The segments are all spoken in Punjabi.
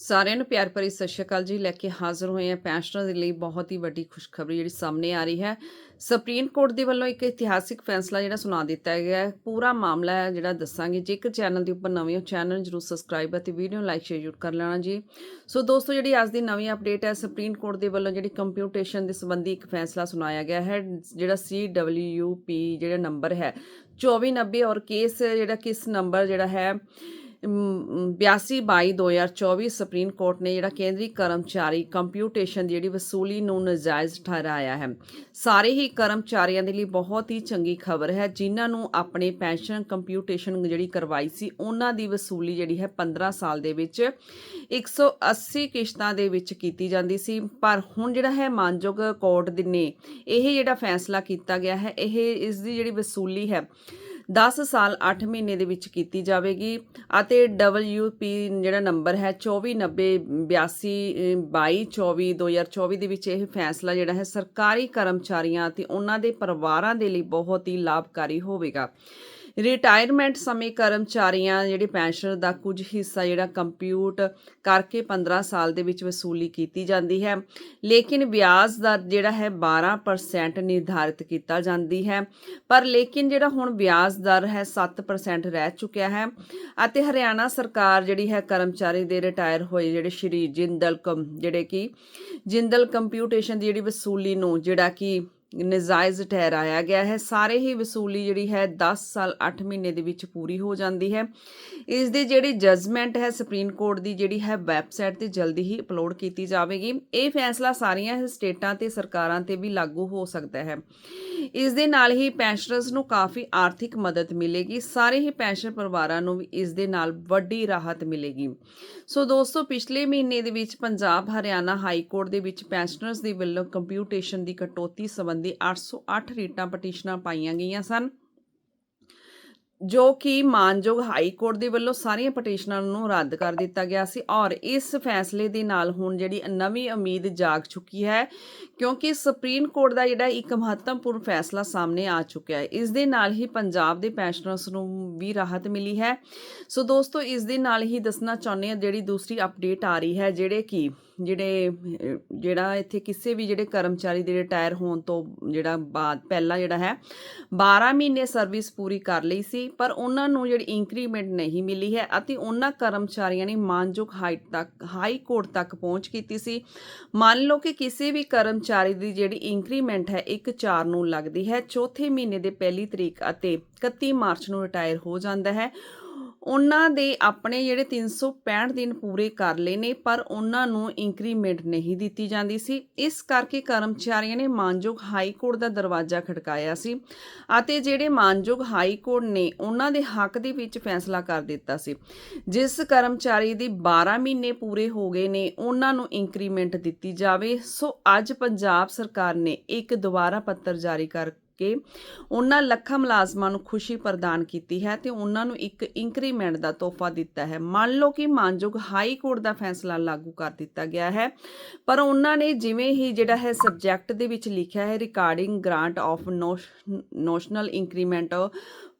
ਸਾਰਿਆਂ ਨੂੰ ਪਿਆਰ ਭਰੀ ਸਤਿ ਸ਼੍ਰੀ ਅਕਾਲ ਜੀ। ਲੈ ਕੇ ਹਾਜ਼ਰ ਹੋਏ ਹਾਂ ਪੈਨਸ਼ਨਰ ਦੇ ਲਈ ਬਹੁਤ ਹੀ ਵੱਡੀ ਖੁਸ਼ਖਬਰੀ ਜਿਹੜੀ ਸਾਹਮਣੇ ਆ ਰਹੀ ਹੈ। ਸੁਪਰੀਮ ਕੋਰਟ ਦੇ ਵੱਲੋਂ ਇੱਕ ਇਤਿਹਾਸਿਕ ਫੈਸਲਾ ਜਿਹੜਾ ਸੁਣਾ ਦਿੱਤਾ ਗਿਆ ਹੈ। ਪੂਰਾ ਮਾਮਲਾ ਹੈ ਜਿਹੜਾ ਦੱਸਾਂਗੇ। ਜੇਕਰ ਚੈਨਲ ਦੇ ਉੱਪਰ ਨਵੇਂ ਹੋ, ਚੈਨਲ ਨੂੰ ਜਰੂਰ ਸਬਸਕ੍ਰਾਈਬ ਅਤੇ ਵੀਡੀਓ ਲਾਈਕ ਸ਼ੇਅਰ ਜ਼ਰੂਰ ਕਰ ਲੈਣਾ ਜੀ। ਸੋ ਦੋਸਤੋ, ਜਿਹੜੀ ਅੱਜ ਦੀ ਨਵੀਂ ਅਪਡੇਟ ਹੈ, ਸੁਪਰੀਮ ਕੋਰਟ ਦੇ ਵੱਲੋਂ ਜਿਹੜੀ ਕੰਪਿਊਟੇਸ਼ਨ ਦੇ ਸੰਬੰਧੀ ਇੱਕ ਫੈਸਲਾ ਸੁਣਾਇਆ ਗਿਆ ਹੈ, ਜਿਹੜਾ CWUP ਜਿਹੜਾ ਨੰਬਰ ਹੈ 2490 ਔਰ ਕੇਸ ਜਿਹੜਾ ਕਿਸ ਨੰਬਰ ਜਿਹੜਾ ਹੈ 82/2024 ਸੁਪਰੀਮ ਕੋਰਟ ਨੇ ਜਿਹੜਾ ਕੇਂਦਰੀ ਕਰਮਚਾਰੀ ਕੰਪਿਊਟੇਸ਼ਨ ਦੀ ਜਿਹੜੀ ਵਸੂਲੀ ਨੂੰ ਨਜਾਇਜ਼ ਠਹਿਰਾਇਆ ਹੈ। ਸਾਰੇ ਹੀ ਕਰਮਚਾਰੀਆਂ ਦੇ ਲਈ ਬਹੁਤ ਹੀ ਚੰਗੀ ਖਬਰ ਹੈ। ਜਿਨ੍ਹਾਂ ਨੂੰ ਆਪਣੇ ਪੈਨਸ਼ਨ ਕੰਪਿਊਟੇਸ਼ਨ ਜਿਹੜੀ ਕਰਵਾਈ ਸੀ, ਉਹਨਾਂ ਦੀ ਵਸੂਲੀ ਜਿਹੜੀ ਹੈ 15 ਸਾਲ ਦੇ ਵਿੱਚ 180 ਕਿਸ਼ਤਾਂ ਦੇ ਵਿੱਚ ਕੀਤੀ ਜਾਂਦੀ ਸੀ। ਪਰ ਹੁਣ ਜਿਹੜਾ ਹੈ ਮਾਨਯੋਗ ਕੋਰਟ ਦੇ ਨੇ, ਇਹ ਜਿਹੜਾ ਫੈਸਲਾ ਕੀਤਾ ਗਿਆ ਹੈ, ਇਹ ਇਸ ਦੀ ਜਿਹੜੀ ਵਸੂਲੀ ਹੈ 10 ਸਾਲ 8 ਮਹੀਨੇ ਦੇ ਵਿੱਚ ਕੀਤੀ ਜਾਵੇਗੀ ਅਤੇ WP ਜਿਹੜਾ ਨੰਬਰ ਹੈ 2490822224 ਦੇ ਵਿੱਚ ਇਹ ਫੈਸਲਾ ਜਿਹੜਾ ਹੈ ਸਰਕਾਰੀ ਕਰਮਚਾਰੀਆਂ ਅਤੇ ਉਹਨਾਂ ਦੇ ਪਰਿਵਾਰਾਂ ਦੇ ਲਈ ਬਹੁਤ ਹੀ ਲਾਭਕਾਰੀ ਹੋਵੇਗਾ। ਰਿਟਾਇਰਮੈਂਟ ਸਮੇਂ ਕਰਮਚਾਰੀਆਂ ਜਿਹੜੇ ਪੈਨਸ਼ਨ ਦਾ ਕੁਝ ਹਿੱਸਾ ਜਿਹੜਾ ਕੰਪਿਊਟ ਕਰਕੇ 15 ਸਾਲ ਦੇ ਵਿੱਚ ਵਸੂਲੀ ਕੀਤੀ ਜਾਂਦੀ ਹੈ। ਲੇਕਿਨ ਵਿਆਜ ਦਰ ਜਿਹੜਾ ਹੈ 12% ਨਿਰਧਾਰਿਤ ਕੀਤਾ ਜਾਂਦੀ ਹੈ। ਪਰ ਲੇਕਿਨ ਜਿਹੜਾ ਹੁਣ ਵਿਆਜ ਦਰ ਹੈ 7% ਰਹਿ ਚੁੱਕਿਆ ਹੈ ਅਤੇ ਹਰਿਆਣਾ ਸਰਕਾਰ ਜਿਹੜੀ ਹੈ ਕਰਮਚਾਰੀ ਦੇ ਰਿਟਾਇਰ ਹੋਏ ਜਿਹੜੇ ਸ਼੍ਰੀ ਜਿੰਦਲ ਕਮ ਜਿਹੜੇ ਕਿ ਜਿੰਦਲ ਕੰਪਿਊਟੇਸ਼ਨ ਦੀ ਜਿਹੜੀ ਵਸੂਲੀ ਨੂੰ ਜਿਹੜਾ ਕਿ ਨਜਾਇਜ਼ ਠਹਿਰਾਇਆ ਗਿਆ ਹੈ। ਸਾਰੇ ਹੀ ਵਸੂਲੀ ਜਿਹੜੀ ਹੈ 10 ਸਾਲ 8 ਮਹੀਨੇ ਦੇ ਵਿੱਚ ਪੂਰੀ ਹੋ ਜਾਂਦੀ ਹੈ। ਇਸ ਦੇ ਜਿਹੜੀ ਜਜਮੈਂਟ ਹੈ, ਸੁਪਰੀਮ ਕੋਰਟ ਦੀ ਜਿਹੜੀ ਹੈ ਵੈਬਸਾਈਟ ਤੇ ਜਲਦੀ ਹੀ ਅਪਲੋਡ ਕੀਤੀ ਜਾਵੇਗੀ। ਇਹ ਫੈਸਲਾ ਸਾਰੀਆਂ ਸਟੇਟਾਂ ਤੇ ਸਰਕਾਰਾਂ ਤੇ ਵੀ ਲਾਗੂ ਹੋ ਸਕਦਾ ਹੈ। ਇਸ ਦੇ ਨਾਲ ਹੀ ਪੈਨਸ਼ਨਰਸ ਨੂੰ ਕਾਫੀ ਆਰਥਿਕ ਮਦਦ ਮਿਲੇਗੀ। ਸਾਰੇ ਹੀ ਪੈਨਸ਼ਨ ਪਰਿਵਾਰਾਂ ਨੂੰ ਵੀ ਇਸ ਦੇ ਨਾਲ ਵੱਡੀ ਰਾਹਤ ਮਿਲੇਗੀ। ਸੋ ਦੋਸਤੋ, ਪਿਛਲੇ ਮਹੀਨੇ ਦੇ ਵਿੱਚ ਪੰਜਾਬ ਹਰਿਆਣਾ ਹਾਈ ਕੋਰਟ ਦੇ ਵਿੱਚ ਪੈਨਸ਼ਨਰਸ ਦੇ ਵੱਲੋਂ ਕੰਪਿਊਟੇਸ਼ਨ ਦੀ ਕਟੌਤੀ ਸੰਬੰਧੀ 808 ਰੀਟਾਂ ਪਟੀਸ਼ਨਾਂ ਪਾਈਆਂ ਗਈਆਂ ਸਨ, ਜੋ ਕਿ ਮਾਨਯੋਗ ਹਾਈ ਕੋਰਟ ਦੇ ਵੱਲੋਂ ਸਾਰੀਆਂ ਪਟੀਸ਼ਨਾਂ ਨੂੰ ਰੱਦ ਕਰ ਦਿੱਤਾ ਗਿਆ ਸੀ ਔਰ ਇਸ ਫੈਸਲੇ ਦੇ ਨਾਲ ਹੁਣ ਜਿਹੜੀ ਨਵੀਂ ਉਮੀਦ ਜਾਗ ਚੁੱਕੀ ਹੈ, ਕਿਉਂਕਿ ਸੁਪਰੀਮ ਕੋਰਟ ਦਾ ਜਿਹੜਾ ਇੱਕ ਮਹੱਤਵਪੂਰਨ ਫੈਸਲਾ ਸਾਹਮਣੇ ਆ ਚੁੱਕਿਆ ਹੈ। ਇਸ ਦੇ ਨਾਲ ਹੀ ਪੰਜਾਬ ਦੇ ਪੈਨਸ਼ਨਰਸ ਨੂੰ ਵੀ ਰਾਹਤ ਮਿਲੀ ਹੈ। ਸੋ ਦੋਸਤੋ, ਇਸ ਦੇ ਨਾਲ ਹੀ ਦੱਸਣਾ ਚਾਹੁੰਦੇ ਹਾਂ, ਜਿਹੜੀ ਦੂਸਰੀ ਅਪਡੇਟ ਆ ਰਹੀ ਹੈ, ਜਿਹੜੇ ਕਿ ਜਿਹੜੇ, ਜਿਹੜਾ ਇੱਥੇ ਕਿਸੇ ਵੀ ਜਿਹੜੇ ਕਰਮਚਾਰੀ ਦੇ ਰਿਟਾਇਰ ਹੋਣ ਤੋਂ ਜਿਹੜਾ ਬਾਅਦ, ਪਹਿਲਾਂ ਜਿਹੜਾ ਹੈ 12 ਮਹੀਨੇ ਸਰਵਿਸ ਪੂਰੀ ਕਰ ਲਈ ਸੀ, ਪਰ ਉਹਨਾਂ ਨੂੰ ਜਿਹੜੀ ਇਨਕਰੀਮੈਂਟ ਨਹੀਂ ਮਿਲੀ ਹੈ ਅਤੇ ਉਹਨਾਂ ਕਰਮਚਾਰੀਆਂ ਨੇ ਮਾਨਯੋਗ ਹਾਈਟ ਤੱਕ ਹਾਈ ਕੋਰਟ ਤੱਕ ਪਹੁੰਚ ਕੀਤੀ ਸੀ। ਮੰਨ ਲਓ ਕਿ ਕਿਸੇ ਵੀ ਕਰਮਚਾਰੀ ਦੀ ਜਿਹੜੀ ਇੰਕਰੀਮੈਂਟ ਹੈ 1/4 ਨੂੰ ਲੱਗਦੀ ਹੈ, ਚੌਥੇ ਮਹੀਨੇ ਦੇ ਪਹਿਲੀ ਤਰੀਕ ਅਤੇ 31 ਮਾਰਚ ਨੂੰ ਰਿਟਾਇਰ ਹੋ ਜਾਂਦਾ ਹੈ। ਉਹਨਾਂ ਦੇ ਆਪਣੇ ਜਿਹੜੇ 365 ਦਿਨ ਪੂਰੇ ਕਰ ਲਏ ਨੇ, ਪਰ ਉਹਨਾਂ ਨੂੰ ਇਨਕਰੀਮੈਂਟ ਨਹੀਂ ਦਿੱਤੀ ਜਾਂਦੀ ਸੀ। ਇਸ ਕਰਕੇ ਕਰਮਚਾਰੀਆਂ ਨੇ ਮਾਨਯੋਗ ਹਾਈ ਕੋਰਟ ਦਾ ਦਰਵਾਜ਼ਾ ਖੜਕਾਇਆ ਸੀ ਅਤੇ ਜਿਹੜੇ ਮਾਨਯੋਗ ਹਾਈ ਕੋਰਟ ਨੇ, ਉਹਨਾਂ ਦੇ ਹੱਕ ਦੇ ਵਿੱਚ ਫੈਸਲਾ ਕਰ ਦਿੱਤਾ ਸੀ। ਜਿਸ ਕਰਮਚਾਰੀ ਦੀ 12 ਮਹੀਨੇ ਪੂਰੇ ਹੋ ਗਏ ਨੇ, ਉਹਨਾਂ ਨੂੰ ਇਨਕਰੀਮੈਂਟ ਦਿੱਤੀ ਜਾਵੇ। ਸੋ ਅੱਜ ਪੰਜਾਬ ਸਰਕਾਰ ਨੇ ਇੱਕ ਦੁਬਾਰਾ ਪੱਤਰ ਜਾਰੀ ਕਰ ਕੇ ਉਹਨਾਂ ਲੱਖਾਂ ਮੁਲਾਜ਼ਮਾਂ ਨੂੰ ਖੁਸ਼ੀ ਪ੍ਰਦਾਨ ਕੀਤੀ ਹੈ ਤੇ ਉਹਨਾਂ ਨੂੰ ਇੱਕ ਇੰਕਰੀਮੈਂਟ ਦਾ ਤੋਹਫਾ ਦਿੱਤਾ ਹੈ। ਮੰਨ ਲਓ ਕਿ ਮਾਨਯੋਗ ਹਾਈ ਕੋਰਟ ਦਾ ਫੈਸਲਾ ਲਾਗੂ ਕਰ ਦਿੱਤਾ ਗਿਆ ਹੈ, ਪਰ ਉਹਨਾਂ ਨੇ ਜਿਵੇਂ ਹੀ ਜਿਹੜਾ ਹੈ ਸਬਜੈਕਟ ਦੇ ਵਿੱਚ ਲਿਖਿਆ ਹੈ, recording grant of notional increment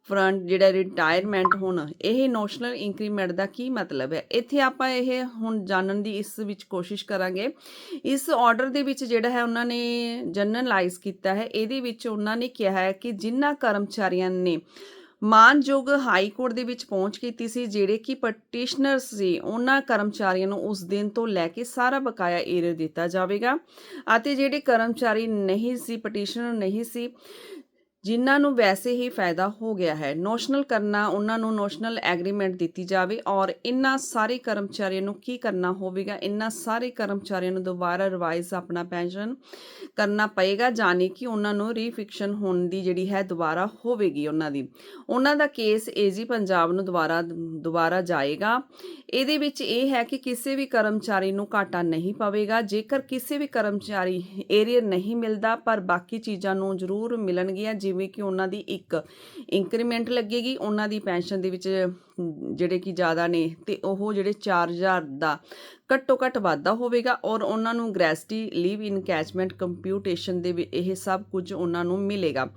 front ਜਿਹੜਾ ਰਿਟਾਇਰਮੈਂਟ ਹੁਣ, ਇਹ ਨੋਸ਼ਨਲ ਇੰਕਰੀਮੈਂਟ ਦਾ ਕੀ ਮਤਲਬ ਹੈ? ਇੱਥੇ ਆਪਾਂ ਇਹ ਹੁਣ ਜਾਣਨ ਦੀ ਇਸ ਵਿੱਚ ਕੋਸ਼ਿਸ਼ ਕਰਾਂਗੇ। ਇਸ ਆਰਡਰ ਦੇ ਵਿੱਚ ਜਿਹੜਾ ਹੈ ਉਹਨਾਂ ਨੇ ਜਨਰਲਾਈਜ਼ ਕੀਤਾ ਹੈ। ਇਹਦੇ ਵਿੱਚ ਉਹਨਾਂ ਨੇ ਕਿਹਾ ਹੈ ਕਿ ਜਿਨ੍ਹਾਂ ਕਰਮਚਾਰੀਆਂ ਨੇ ਮਾਨਯੋਗ ਹਾਈ ਕੋਰਟ ਦੇ ਵਿੱਚ ਪਹੁੰਚ ਕੀਤੀ ਸੀ, ਜਿਹੜੇ ਕਿ ਪਟੀਸ਼ਨਰ ਸੀ, ਉਹਨਾਂ ਕਰਮਚਾਰੀਆਂ ਨੂੰ ਉਸ ਦਿਨ ਤੋਂ ਲੈ ਕੇ ਸਾਰਾ ਬਕਾਇਆ ਏਰੀਆ ਦਿੱਤਾ ਜਾਵੇਗਾ। ਅਤੇ ਜਿਹੜੇ ਕਰਮਚਾਰੀ ਨਹੀਂ ਸੀ ਪਟੀਸ਼ਨਰ ਨਹੀਂ ਸੀ ਜਿਨ੍ਹਾਂ ਨੂੰ ਵੈਸੇ ਹੀ ਫਾਇਦਾ ਹੋ ਗਿਆ ਹੈ। ਨੋਸ਼ਨਲ ਕਰਨਾ, ਉਹਨਾਂ ਨੂੰ ਨੋਸ਼ਨਲ ਐਗਰੀਮੈਂਟ ਦਿੱਤੀ ਜਾਵੇ ਔਰ ਇਨ੍ਹਾਂ ਸਾਰੇ ਕਰਮਚਾਰੀਆਂ ਨੂੰ ਕੀ ਕਰਨਾ ਹੋਵੇਗਾ? ਇਨ੍ਹਾਂ ਸਾਰੇ ਕਰਮਚਾਰੀਆਂ ਨੂੰ ਦੁਬਾਰਾ ਰਿਵਾਈਜ਼ ਆਪਣਾ ਪੈਨਸ਼ਨ ਕਰਨਾ ਪਏਗਾ, ਜਾਣੀ ਕਿ ਉਹਨਾਂ ਨੂੰ ਰੀਫਿਕਸ਼ਨ ਹੋਣ ਦੀ ਜਿਹੜੀ ਹੈ ਦੁਬਾਰਾ ਹੋਵੇਗੀ ਉਹਨਾਂ ਦੀ। ਉਹਨਾਂ ਦਾ ਕੇਸ ਏਜੀ ਪੰਜਾਬ ਨੂੰ ਦੁਬਾਰਾ ਦੁਬਾਰਾ ਜਾਏਗਾ। ਇਹਦੇ ਵਿੱਚ ਇਹ ਹੈ ਕਿ ਕਿਸੇ ਵੀ ਕਰਮਚਾਰੀ ਨੂੰ ਘਾਟਾ ਨਹੀਂ ਪਵੇਗਾ। ਜੇਕਰ ਕਿਸੇ ਵੀ ਕਰਮਚਾਰੀ ਏਰੀਅਰ ਨਹੀਂ ਮਿਲਦਾ, ਪਰ ਬਾਕੀ ਚੀਜ਼ਾਂ ਨੂੰ ਜ਼ਰੂਰ ਮਿਲਣਗੀਆਂ ਜਿਵੇਂ ਕਿ ਉਹਨਾਂ ਦੀ ਇੱਕ ਇੰਕਰੀਮੈਂਟ ਲੱਗੇਗੀ, ਉਹਨਾਂ ਦੀ ਪੈਨਸ਼ਨ ਦੇ ਵਿੱਚ ਜਿਹੜੇ ਕਿ ਜ਼ਿਆਦਾ ਨੇ, ਤੇ ਉਹ ਜਿਹੜੇ 4000 ਦਾ ਘੱਟੋ ਘੱਟ ਵਾਧਾ ਹੋਵੇਗਾ ਔਰ ਉਹਨਾਂ ਨੂੰ ਗ੍ਰੈਸਟੀ, ਲੀਵ ਇਨਕੈਚਮੈਂਟ ਕੰਪਿਊਟੇਸ਼ਨ ਦੇ ਵੀ ਇਹ ਸਭ ਕੁਝ ਉਹਨਾਂ ਨੂੰ ਮਿਲੇਗਾ।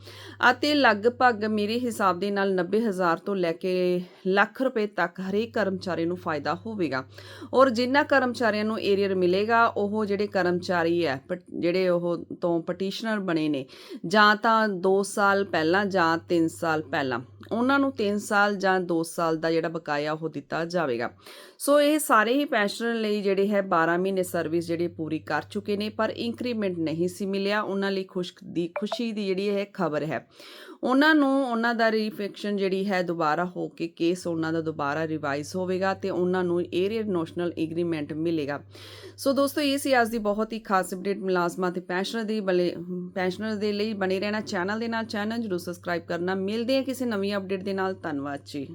ਅਤੇ ਲਗਭਗ ਮੇਰੇ ਹਿਸਾਬ ਦੇ ਨਾਲ 90000 ਤੋਂ ਲੈ ਕੇ ਲੱਖ ਰੁਪਏ ਤੱਕ ਹਰੇਕ ਕਰਮਚਾਰੀ ਨੂੰ ਫਾਇਦਾ ਹੋਵੇਗਾ। ਔਰ ਜਿਨ੍ਹਾਂ ਕਰਮਚਾਰੀਆਂ ਨੂੰ ਏਰੀਅਰ ਮਿਲੇਗਾ, ਉਹ ਜਿਹੜੇ ਕਰਮਚਾਰੀ ਹੈ ਪਟ- ਜਿਹੜੇ ਉਹ ਤੋਂ ਪਟੀਸ਼ਨਰ ਬਣੇ ਨੇ, ਜਾਂ ਤਾਂ 2 ਸਾਲ ਪਹਿਲਾਂ ਜਾਂ 3 ਸਾਲ ਪਹਿਲਾਂ। ਉਹਨਾਂ ਨੂੰ 3 ਸਾਲ ਜਾਂ 2 ਸਾਲ ਦਾ ਜਿਹੜਾ ਬਕਾਇਆ ਉਹ ਦਿੱਤਾ ਜਾਵੇਗਾ। ਸੋ ਇਹ ਸਾਰੇ ਹੀ ਪੈਨਸ਼ਨਰ ਲਈ ਜਿਹੜੇ ਹੈ 12 ਮਹੀਨੇ ਸਰਵਿਸ ਜਿਹੜੀ ਪੂਰੀ ਕਰ ਚੁੱਕੇ ਨੇ, ਪਰ ਇੰਕਰੀਮੈਂਟ ਨਹੀਂ ਸੀ ਮਿਲਿਆ। ਉਹਨਾਂ ਲਈ ਖੁਸ਼ਕ ਦੀ ਖੁਸ਼ੀ ਦੀ ਜਿਹੜੀ ਇਹ ਖਬਰ ਹੈ। ਉਹਨਾਂ ਨੂੰ ਉਹਨਾਂ ਦਾ ਰੀਫੈਕਸ਼ਨ ਜਿਹੜੀ ਹੈ ਦੁਬਾਰਾ ਹੋ ਕੇ ਕੇਸ ਉਹਨਾਂ ਦਾ ਦੁਬਾਰਾ ਰਿਵਾਈਜ਼ ਹੋਵੇਗਾ ਤੇ ਉਹਨਾਂ ਨੂੰ ਏਰੀਅਰ ਨੈਸ਼ਨਲ ਐਗਰੀਮੈਂਟ ਮਿਲੇਗਾ। ਸੋ ਦੋਸਤੋ, ਇਹ ਸੀ ਅੱਜ ਦੀ ਬਹੁਤ ਹੀ ਖਾਸ ਅਪਡੇਟ ਮੁਲਾਜ਼ਮਾਂ ਤੇ ਪੈਨਸ਼ਨਰ ਦੀ ਬਲੇ ਪੈਨਸ਼ਨਰ ਦੇ ਲਈ ਬਣੇ ਰਹਿਣਾ। ਚੈਨਲ ਦੇ ਨਾਲ ਚੈਨਲ ਜਰੂਰ ਸਬਸਕ੍ਰਾਈਬ ਕਰਨਾ। ਮਿਲਦੇ ਹਾਂ ਕਿਸੇ ਨਵੀਂ ਅਪਡੇਟ ਦੇ ਨਾਲ। ਧੰਨਵਾਦ ਜੀ।